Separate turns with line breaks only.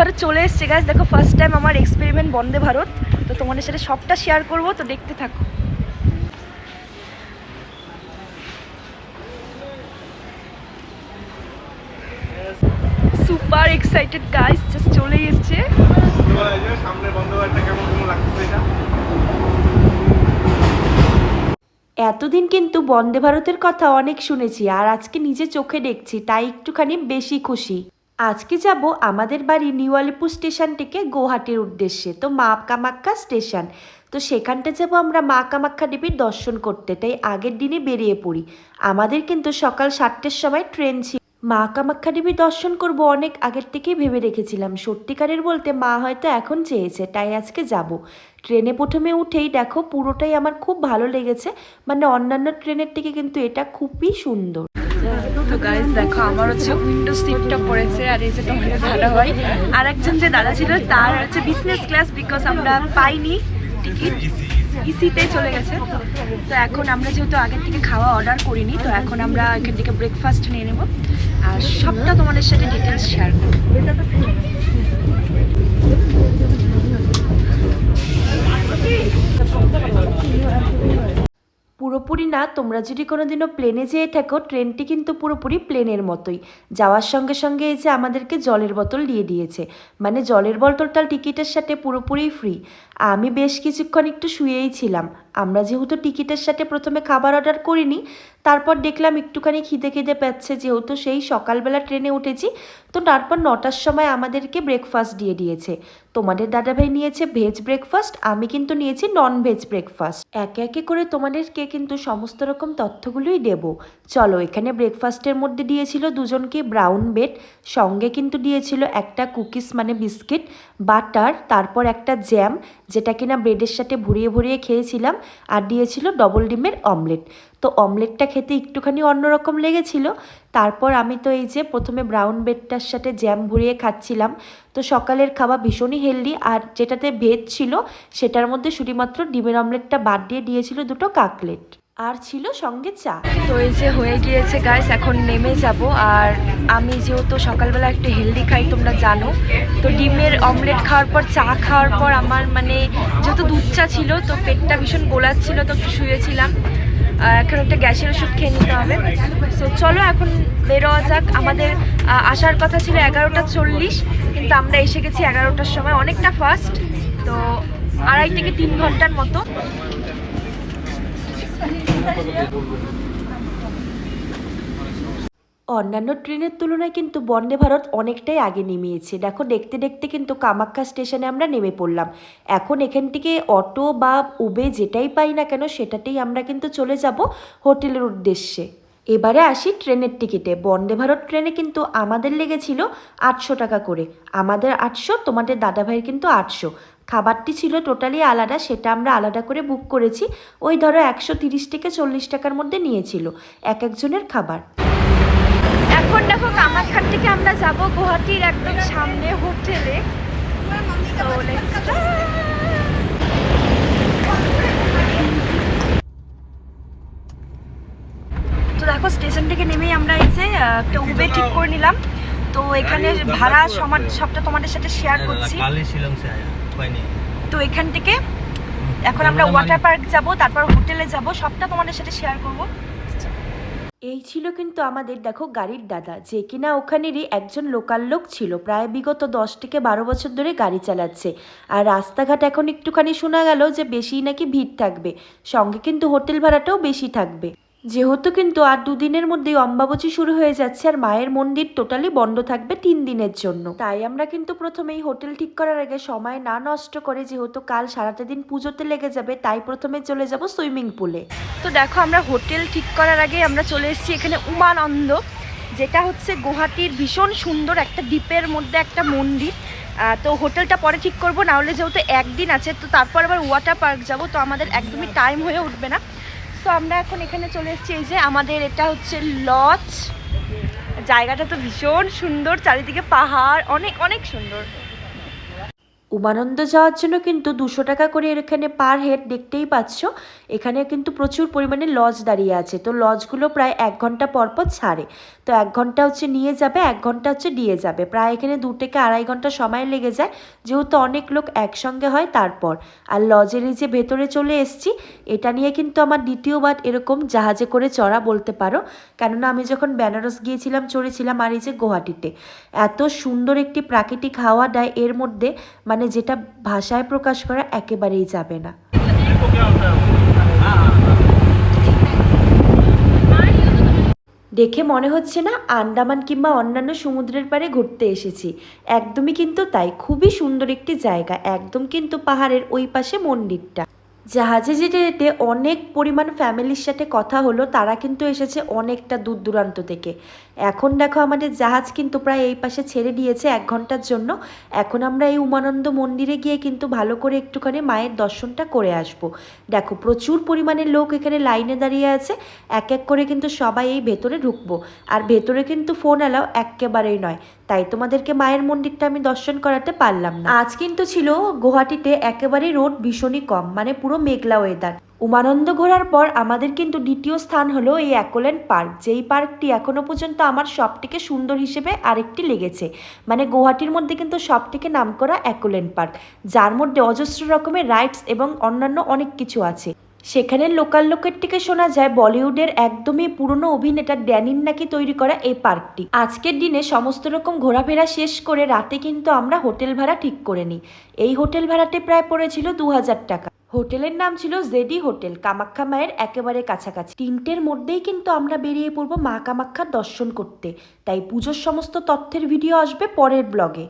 ভারত চলে এসছে গাছ দেখো ফার্স্ট টাইম আমার এক্সপেরিমেন্ট বন্দে ভারত। তো তোমাদের সাথে সবটা শেয়ার করব, তো দেখতে থাকো। সুপার এক্সাইটেড গাইস জাস্ট চলে এসছে।
এতদিন কিন্তু বন্দে ভারতের কথা অনেক শুনেছি, আর আজকে নিজে চোখে দেখছি, তাই একটুখানি বেশি খুশি। আজকে যাব আমাদের বাড়ি নিউ আলিপুর স্টেশন থেকে গুয়াহাটির উদ্দেশ্যে, তো মা কামাখ্যা স্টেশন। তো সেখানটা যাব আমরা মা কামাখ্যা দেবীর দর্শন করতে, তাই আগের দিনে বেরিয়ে পড়ি। আমাদের কিন্তু সকাল সাতটার সময় ট্রেন ছিল। মা কামাখ্যা দেবী দর্শন করব অনেক আগের থেকেই ভেবে রেখেছিলাম। সত্যিকারের বলতে মা হয়তো এখন চেয়েছে, তাই আজকে যাব। ট্রেনে প্রথমে উঠেই দেখো পুরোটাই আমার খুব ভালো লেগেছে মানে অন্যান্য ট্রেনের থেকে কিন্তু এটা খুবই সুন্দর।
তো গাইস দেখো, আমার হচ্ছে উইন্ডো সিটটা পড়েছে আর এই যে তোমাদের দাদা হয় আর একজন যে দাদা ছিল, তার হচ্ছে বিজনেস ক্লাস বিকজ আমরা পাইনি টিকিট ইসিতে চলে গেছে। তো এখন আমরা যেহেতু আগের থেকে খাওয়া অর্ডার করিনি, তো এখন আমরা এখান থেকে ব্রেকফাস্ট নিয়ে নেব। আর সবটা তোমাদের সাথে ডিটেলস শেয়ার করব।
পুরোপুরি না, তোমরা যদি কোনোদিনও প্লেনে যেয়ে থাকো ট্রেনটি কিন্তু পুরোপুরি প্লেনের মতোই। যাওয়ার সঙ্গে সঙ্গে এই যে আমাদেরকে জলের বোতল দিয়ে দিয়েছে। মানে জলের বোতলটা টিকিটের সাথে পুরোপুরি ফ্রি আমি বেশ কিছুক্ষণ একটু শুয়েই ছিলাম। আমরা যেহেতু টিকিটের সাথে প্রথমে খাবার অর্ডার করিনি তারপর দেখলাম একটুখানি খিদে খিদে পাচ্ছে, যেহেতু সেই সকালবেলা ট্রেনে উঠেছি, তো তারপর নটার সময় আমাদেরকে ব্রেকফাস্ট দিয়ে দিয়েছে। তোমাদের দাদাভাই নিয়েছে ভেজ ব্রেকফাস্ট আমি কিন্তু নিয়েছি নন ভেজ ব্রেকফাস্ট একে একে করে তোমাদেরকে কিন্তু সমস্ত রকম তথ্যগুলোই দেব। চলো, এখানে ব্রেকফাস্টের মধ্যে দিয়েছিল দুজনকে ব্রাউন ব্রেড সঙ্গে কিন্তু দিয়েছিল একটা কুকিস মানে বিস্কিট বাটার তারপর একটা জ্যাম যেটা কিনা ব্রেডের সাথে ভরিয়ে ভরিয়ে খেয়েছিলাম, আর দিয়েছিল ডবল ডিমের অমলেট তো অমলেটটা খেতে একটুখানি অন্যরকম লেগেছিল। তারপর আমি তো এই যে প্রথমে ব্রাউন ব্রেডটার সাথে জ্যাম ভরিয়ে খাচ্ছিলাম। তো সকালের খাওয়া ভীষণই হেলদি আর যেটাতে ভেজ ছিল সেটার মধ্যে শুধুমাত্র ডিমের অমলেটটা বাদ দিয়ে দিয়েছিল দুটো কাকলেট। আর ছিল সঙ্গে চা।
তো এই যে হয়ে গিয়েছে গাইস এখন নেমে যাব। আর আমি যেহেতু সকালবেলা একটু হেলদি খাই, তোমরা জানো। তো ডিমের অমলেট খাওয়ার পর, চা খাওয়ার পর আমার মানে যেহেতু দুধ চা ছিল, তো পেটটা ভীষণ গোলাচ্ছিল, তো একটু শুয়েছিলাম। এখন একটা গ্যাসের ওষুধ খেয়ে নিতে হবে। সো চলো এখন বেরোয়া যাক। আমাদের আসার কথা ছিল এগারোটা চল্লিশ, কিন্তু আমরা এসে গেছি এগারোটার সময়। অনেকটা ফাস্ট তো আড়াই থেকে তিন ঘণ্টার মতো।
অন্যান্য ট্রেনের তুলনায় কিন্তু বন্দে ভারত অনেকটাই আগে নেমেছে। দেখো, দেখতে দেখতে কিন্তু কামাখ্যা স্টেশনে আমরা নেমে পড়লাম। এখন এখান থেকে অটো বা উবে যেটাই পাই না কেন, সেটাতেই আমরা কিন্তু চলে যাব হোটেলের উদ্দেশ্যে। এবারে আসি ট্রেনের টিকিটে। বন্দে ভারত ট্রেনে কিন্তু আমাদের লেগেছিল আটশো টাকা করে। আমাদের আটশো, তোমাদের দাদাভাইয়ের কিন্তু আটশো। খাবারটি ছিল টোটালি আলাদা, সেটা আমরা আলাদা করে বুক করেছি। ওই ধরো একশো তিরিশ থেকে চল্লিশ টাকার মধ্যে নিয়েছিল এক একজনের খাবার।
এখন দেখো কামাখ্যার থেকে আমরা যাব গুয়াহাটির একদম সামনে হোটেলে. তো দেখো স্টেশন থেকে নেমেই আমরা এসে আহ, একটা উবের ঠিক করে নিলাম। তো এখানে ভাড়া সমান সবটা তোমাদের সাথে শেয়ার করছি। তো এখান থেকে এখন আমরা ওয়াটার পার্ক যাব তারপর হোটেলে যাব সবটা তোমাদের সাথে শেয়ার করব।
এই ছিল কিন্তু আমাদের, দেখো, গাড়ির দাদা, যে কিনা ওখানেরই একজন লোকাল লোক ছিল, প্রায় বিগত দশ থেকে বারো বছর ধরে গাড়ি চালাচ্ছে। আর রাস্তাঘাট এখন একটুখানি শোনা গেল যে বেশি নাকি ভিড় থাকবে, সঙ্গে কিন্তু হোটেল ভাড়াটাও বেশি থাকবে। যেহেতু কিন্তু আর দুদিনের মধ্যেই অম্বাবচী শুরু হয়ে যাচ্ছে আর মায়ের মন্দির টোটালি বন্ধ থাকবে তিন দিনের জন্য। তাই আমরা কিন্তু প্রথমেই হোটেল ঠিক করার আগে সময় না নষ্ট করে যেহেতু কাল সারাটা দিন পুজোতে লেগে যাবে, তাই প্রথমে চলে যাব সুইমিং পুলে।
তো দেখো আমরা হোটেল ঠিক করার আগে আমরা চলে এসেছি এখানে উমানন্দ, যেটা হচ্ছে গুয়াহাটির ভীষণ সুন্দর একটা দ্বীপের মধ্যে একটা মন্দির। তো হোটেলটা পরে ঠিক করব, না হলে যেহেতু একদিন আছে, তো তারপর আবার ওয়াটার পার্ক যাব, তো আমাদের একদমই টাইম হয়ে উঠবে না। তো আমরা এখন এখানে চলে এসেছি। এই যে আমাদের এটা হচ্ছে লজ। জায়গাটা তো ভীষণ সুন্দর, চারিদিকে পাহাড়, অনেক অনেক সুন্দর।
উমানন্দ যাওয়ার জন্য কিন্তু দুশো টাকা করে এখানে পার হেড দেখতেই পাচ্ছ। এখানে কিন্তু প্রচুর পরিমাণে লজ দাঁড়িয়ে আছে। তো লজগুলো প্রায় এক ঘণ্টা পর পর ছাড়ে। তো এক ঘণ্টা হচ্ছে নিয়ে যাবে, এক ঘণ্টা হচ্ছে দিয়ে যাবে। প্রায় এখানে দু থেকে আড়াই ঘণ্টা সময় লেগে যায়, যেহেতু অনেক লোক একসঙ্গে হয় তারপর। আর লজের এই যে ভেতরে চলে এসছি, এটা নিয়ে কিন্তু আমার দ্বিতীয়বার এরকম জাহাজে করে চড়া বলতে পারো। কেননা আমি যখন বেনারস গিয়েছিলাম, চড়েছিলাম আর এই যে গুয়াহাটিতে। এত সুন্দর একটি প্রাকৃতিক হাওয়া দেয় এর মধ্যে মানে যেটা ভাষায় প্রকাশ করা একেবারেই যাবে না। দেখে মনে হচ্ছে না আন্দামান কিংবা অন্যান্য সমুদ্রের পাড়ে ঘুরতে এসেছি। একদমই কিন্তু তাই, খুবই সুন্দর একটি জায়গা, একদম কিন্তু পাহাড়ের ওই পাশে মন্দিরটা। জাহাজে যেতে যেতে অনেক পরিমাণ ফ্যামিলির সাথে কথা হলো, তারা কিন্তু এসেছে অনেকটা দূর দূরান্ত থেকে। এখন দেখো আমাদের জাহাজ কিন্তু প্রায় এই পাশে ছেড়ে দিয়েছে এক ঘণ্টার জন্য। এখন আমরা এই উমানন্দ মন্দিরে গিয়ে কিন্তু ভালো করে একটুখানি মায়ের দর্শনটা করে আসব। দেখো, প্রচুর পরিমাণে লোক এখানে লাইনে দাঁড়িয়ে আছে। এক এক করে কিন্তু সবাই এই ভেতরে ঢুকবো। আর ভেতরে কিন্তু ফোন অ্যালাও একেবারেই নয়। তাই তোমাদেরকে মায়ের মন্দিরটা আমি দর্শন করাতে পারলাম না। আজ কিন্তু ছিল গুয়াহাটিতে একেবারে রোড ভীষণই কম মানে পুরো মেঘলা ওয়েদার উমানন্দ ঘোরার পর আমাদের কিন্তু দ্বিতীয় স্থান হলো এই অ্যাকোল্যান্ড পার্ক। যেই পার্কটি এখনও পর্যন্ত আমার সবথেকে সুন্দর হিসেবে আরেকটি লেগেছে। মানে গুয়াহাটির মধ্যে কিন্তু সবথেকে নামকরা অ্যাকোল্যান্ড পার্ক। যার মধ্যে অজস্র রকমের রাইডস এবং অন্যান্য অনেক কিছু আছে। সেখানে লোকাল লোকের থেকে শোনা যায়, বলিউডের একদমই পুরনো অভিনেতা ড্যানিন নাকি তৈরি করা এই পার্কটি। আজকের দিনে সমস্ত রকম ঘোরাফেরা শেষ করে রাতে কিন্তু আমরা হোটেল ভাড়া ঠিক করে নিই। এই হোটেল ভাড়াটি প্রায় পড়েছিল দু হাজার টাকা। হোটেলের নাম ছিল জেডি হোটেল। কামাখ্যা মায়ের একেবারে কাছাকাছি। তিনটের মধ্যেই কিন্তু আমরা বেরিয়ে পড়ব মা কামাখ্যার দর্শন করতে। তাই পুজোর সমস্ত তথ্যের ভিডিও আসবে পরের ব্লগে।